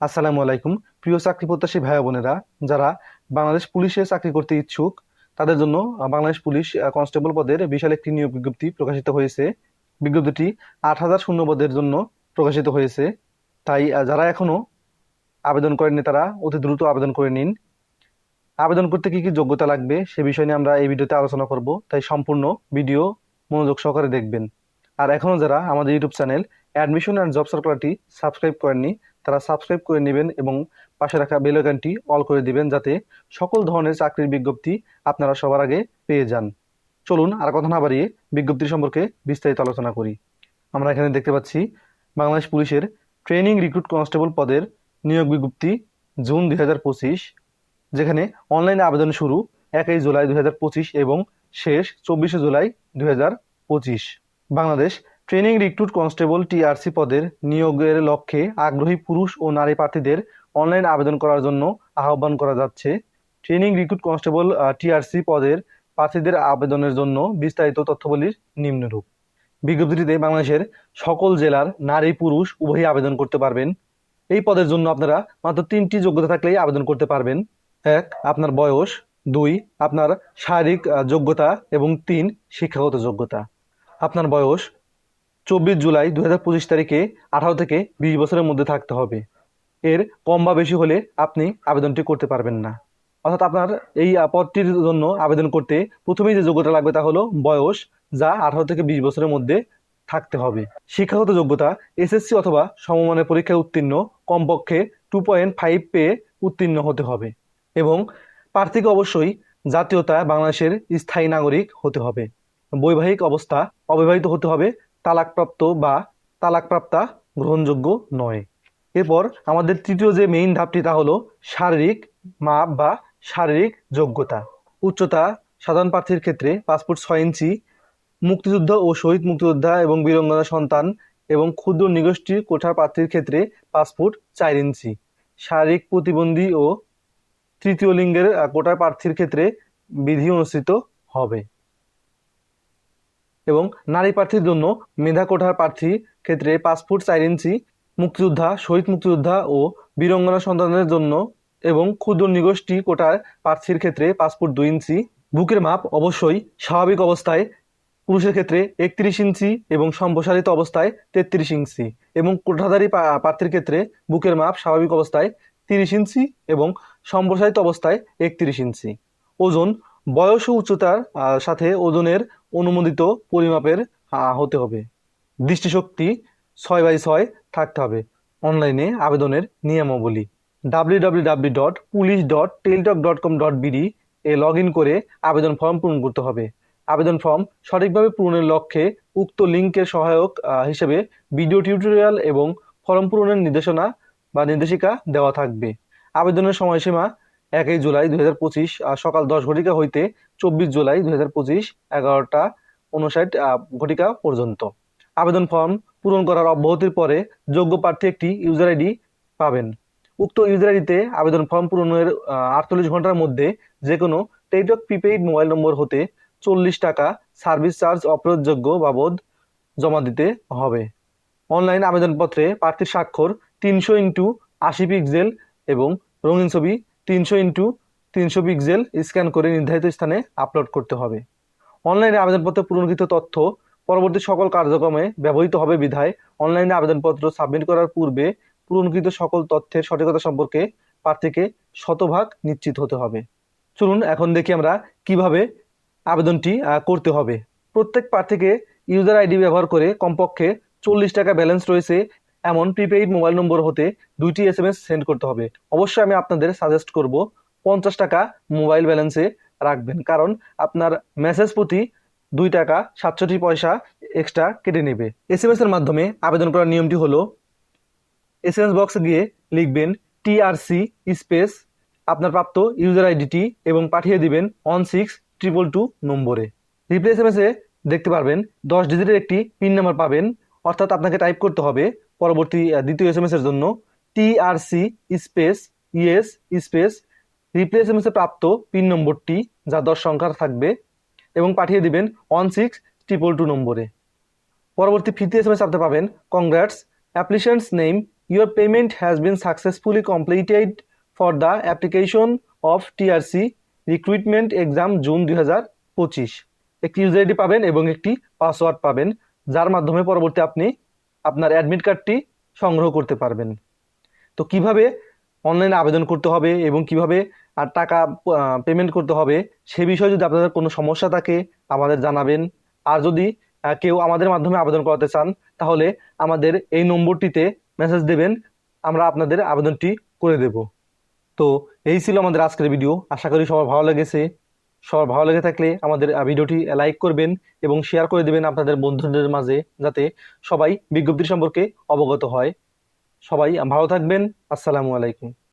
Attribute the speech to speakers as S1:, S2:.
S1: আসসালামু আলাইকুম। প্রিয় চাকরি প্রত্যাশী ভাই বোনেরা, যারা বাংলাদেশ পুলিশে চাকরি করতে ইচ্ছুক, তাদের জন্য বাংলাদেশ পুলিশ কনস্টেবল পদের বিশাল একটি নিয়োগ বিজ্ঞপ্তি প্রকাশিত হয়েছে। বিজ্ঞপ্তিটি আট হাজার শূন্য পদের জন্য প্রকাশিত হয়েছে। তাই যারা এখনও আবেদন করেননি তারা অতি দ্রুত আবেদন করে নিন। আবেদন করতে কি কি যোগ্যতা লাগবে সে বিষয় নিয়ে আমরা এই ভিডিওতে আলোচনা করব। তাই সম্পূর্ণ ভিডিও মনোযোগ সহকারে দেখবেন। আর এখনও যারা আমাদের YouTube channel admission and job সার্কুলারটি সাবস্ক্রাইব করেননি তারা সাবস্ক্রাইব করে নেবেন এবং পাশে রাখা বেল আইকনটি অল করে দিবেন যাতে সকল ধরনের চাকরির বিজ্ঞপ্তি আপনারা সবার আগে পেয়ে যান। চলুন আর কথা না বাড়িয়ে বিজ্ঞপ্তি সম্পর্কে বিস্তারিত আলোচনা করি। আমরা এখানে দেখতে পাচ্ছি বাংলাদেশ পুলিশের ট্রেনিং রিক্রুট কনস্টেবল পদের নিয়োগ বিজ্ঞপ্তি জুন দুই হাজার পঁচিশ, যেখানে অনলাইনে আবেদন শুরু একই জুলাই দুই হাজার পঁচিশ এবং শেষ চব্বিশে জুলাই দুই হাজার পঁচিশ। Bangladesh training recruit constable TRC পদের নিয়োগের লক্ষ্যে আগ্রহী পুরুষ ও নারী প্রার্থীদের অনলাইন আবেদন করার জন্য আহ্বান করা যাচ্ছে। ট্রেনিং রিক্রুট কনস্টেবল টিআরসি পদের প্রার্থীদের আবেদনের জন্য বিস্তারিত তথ্যবলীর নিম্নরূপ। বিজ্ঞপ্তিটিতে বাংলাদেশের সকল জেলার নারী পুরুষ উভয়ই আবেদন করতে পারবেন। এই পদের জন্য আপনারা মাত্র তিনটি যোগ্যতা থাকলেই আবেদন করতে পারবেন। এক, আপনার বয়স। দুই, আপনার শারীরিক যোগ্যতা। এবং তিন, শিক্ষাগত যোগ্যতা। আপনার বয়স। চব্বিশ জুলাই দু হাজার পঁচিশ তারিখে আঠারো থেকে বিশ বছরের মধ্যে থাকতে হবে। এর কম বা বেশি হলে আপনি আবেদনটি করতে পারবেন না। অর্থাৎ আপনার এই পদটির জন্য আবেদন করতে প্রথমেই যে যোগ্যতা লাগবে তা হলো বয়স, যা আঠারো থেকে বিশ বছরের মধ্যে থাকতে হবে। শিক্ষাগত যোগ্যতা এসএসসি অথবা সমমানের পরীক্ষায় উত্তীর্ণ, কমপক্ষে টু পয়েন্ট ফাইভ পেয়ে উত্তীর্ণ হতে হবে এবং প্রার্থীকে অবশ্যই জাতীয়তা বাংলাদেশের স্থায়ী নাগরিক হতে হবে। বৈবাহিক অবস্থা অবিবাহিত হতে হবে তালাকপ্রাপ্ত বা তালাকপ্রাপ্তা গ্রহণযোগ্য নয়। এরপর আমাদের তৃতীয় যে মেইন ধাপটি তা হলো শারীরিক মাপ বা শারীরিক যোগ্যতা। উচ্চতা সাধারণ প্রার্থীর ক্ষেত্রে পাসপোর্ট ছয় ইঞ্চি, মুক্তিযুদ্ধ ও শহীদ মুক্তিযোদ্ধা এবং বীরঙ্গনা সন্তান এবং ক্ষুদ্র নিগোষ্ঠী কোঠার প্রার্থীর ক্ষেত্রে পাসপোর্ট চার ইঞ্চি। শারীরিক প্রতিবন্ধী ও তৃতীয় লিঙ্গের কোটার প্রার্থীর ক্ষেত্রে বিধি অনুষ্ঠিত হবে। এবং নারী প্রার্থীর জন্য মেধা কোঠার প্রার্থী ক্ষেত্রে পাসপোর্ট চার ইঞ্চি, মুক্তিযোদ্ধা, শহীদ মুক্তিযোদ্ধা ও বীরঙ্গনা সন্তানদের জন্য এবং ক্ষুদ্র নিগোষ্ঠী কোটার প্রার্থীর ক্ষেত্রে পাসপোর্ট দুই ইঞ্চি। বুকের মাপ অবশ্যই স্বাভাবিক অবস্থায় পুরুষের ক্ষেত্রে একত্রিশ ইঞ্চি এবং সম্প্রসারিত অবস্থায় তেত্রিশ ইঞ্চি এবং কোঠাধারী প্রার্থীর ক্ষেত্রে বুকের মাপ স্বাভাবিক অবস্থায় তিরিশ ইঞ্চি এবং সম্প্রসারিত অবস্থায় একত্রিশ ইঞ্চি। ওজন বয়স ও উচ্চতার সাথে ওজনের অনুমোদিত পরিমাপের হতে হবে। দৃষ্টিশক্তি ছয় বাই ছয় থাকতে হবে। অনলাইনে আবেদনের নিয়মাবলী। W W W dot police dot Teletalk dot com dot BD A log in করে আবেদন ফর্ম পূরণ করতে হবে। আবেদন ফর্ম সঠিকভাবে পূরণের লক্ষ্যে উক্ত লিঙ্কের সহায়ক হিসেবে ভিডিও টিউটোরিয়াল এবং ফর্ম পূরণের নির্দেশনা বা নির্দেশিকা দেওয়া থাকবে। আবেদনের সময়সীমা একই জুলাই দুই হাজার পঁচিশ সকাল দশ ঘটিকা হইতে চব্বিশ জুলাই দুই হাজার পঁচিশ, এগারোটা উনষাট ঘটিকা পর্যন্ত। আবেদন ফর্ম পূরণ করার অব্যাহতির পরে যোগ্য প্রার্থী একটি ইউজার আইডি পাবেন। উক্ত ইউজার আইডিতে আবেদন ফর্ম পূরণের আটচল্লিশ ঘণ্টার মধ্যে যে কোনো টেলিটক প্রিপেইড মোবাইল নম্বর হতে চল্লিশ টাকা সার্ভিস চার্জ অপ্রয়োগযোগ্য বাবদ জমা দিতে হবে। অনলাইন আবেদনপত্রে প্রার্থীর স্বাক্ষর তিনশো ইন্টু আশি পিক্সেল এবং রঙিন ছবি তিনশো ইন্টু তিনশো পিক্সেল স্ক্যান করে নির্ধারিত স্থানে আপলোড করতে হবে। অনলাইনে আবেদনপত্রে পূরণকৃত তথ্য পরবর্তী সকল কার্যক্রমে ব্যবহৃত হবে বিধায় অনলাইনে আবেদনপত্র সাবমিট করার পূর্বে পূরণকৃত সকল তথ্যের সঠিকতা সম্পর্কে প্রার্থীকে শতভাগ নিশ্চিত হতে হবে। চলুন এখন দেখি আমরা কীভাবে আবেদনটি করতে হবে। প্রত্যেক প্রার্থীকে ইউজার আইডি ব্যবহার করে কমপক্ষে চল্লিশ টাকা ব্যালেন্স রয়েছে এমন প্রিপেইড মোবাইল নম্বর হতে দুইটি এস এম এস সেন্ড করতে হবে। অবশ্যই আমি আপনাদের সাজেস্ট করব, পঞ্চাশ টাকা মোবাইল ব্যালেন্সে রাখবেন। কারণ আপনার মেসেজ প্রতি দুই টাকা সাতষট্টি পয়সা এক্সট্রা কেটে নেবে। এস এম এস এর মাধ্যমে আবেদন করার নিয়মটি হলো এস এম এস বক্সে গিয়ে লিখবেন টিআরসি স্পেস আপনার প্রাপ্ত ইউজার আইডিটি এবং পাঠিয়ে দিবেন ওয়ান সিক্স ট্রিপল টু নম্বরে। রিপ্লে এস এম এসে দেখতে পারবেন, দশ ডিজিটের একটি পিন নাম্বার পাবেন। অর্থাৎ আপনাকে টাইপ করতে হবে পরবর্তী দ্বিতীয় এস এম এস এর জন্য TRC space ES space reply S M S এ প্রাপ্ত পিন নম্বরটি যা দশ সংখ্যার থাকবে এবং পাঠিয়ে দিবেন ওয়ান সিক্স ট্রিপল টু নম্বরে। পরবর্তী ফিফটি এস এম এস আপনি পাবেন congrats applicant's name your payment has been successfully completed for the application of TRC recruitment exam June দুই হাজার পঁচিশ। একটি ইউজার আইডি পাবেন এবং একটি পাসওয়ার্ড পাবেন, যার মাধ্যমে পরবর্তী আপনি আপনার অ্যাডমিট কার্ডটি সংগ্রহ করতে পারবেন। তো কীভাবে অনলাইনে আবেদন করতে হবে এবং কীভাবে আর টাকা পেমেন্ট করতে হবে, সে বিষয়ে যদি আপনাদের কোনো সমস্যা থাকে, আমাদের জানাবেন। আর যদি কেউ আমাদের মাধ্যমে আবেদন করাতে চান, তাহলে আমাদের এই নম্বরটিতে মেসেজ দেবেন, আমরা আপনাদের আবেদনটি করে দেব। তো এই ছিল আমাদের আজকের ভিডিও আশা করি সবার ভালো লেগেছে। সবার ভালো লেগে থাকলে আমাদের ভিডিওটি লাইক করবেন এবং শেয়ার করে দেবেন আপনাদের বন্ধুদের মাঝে, যাতে সবাই বিজ্ঞপ্তি সম্পর্কে অবগত হয়। সবাই ভালো থাকবেন। আসসালামু আলাইকুম।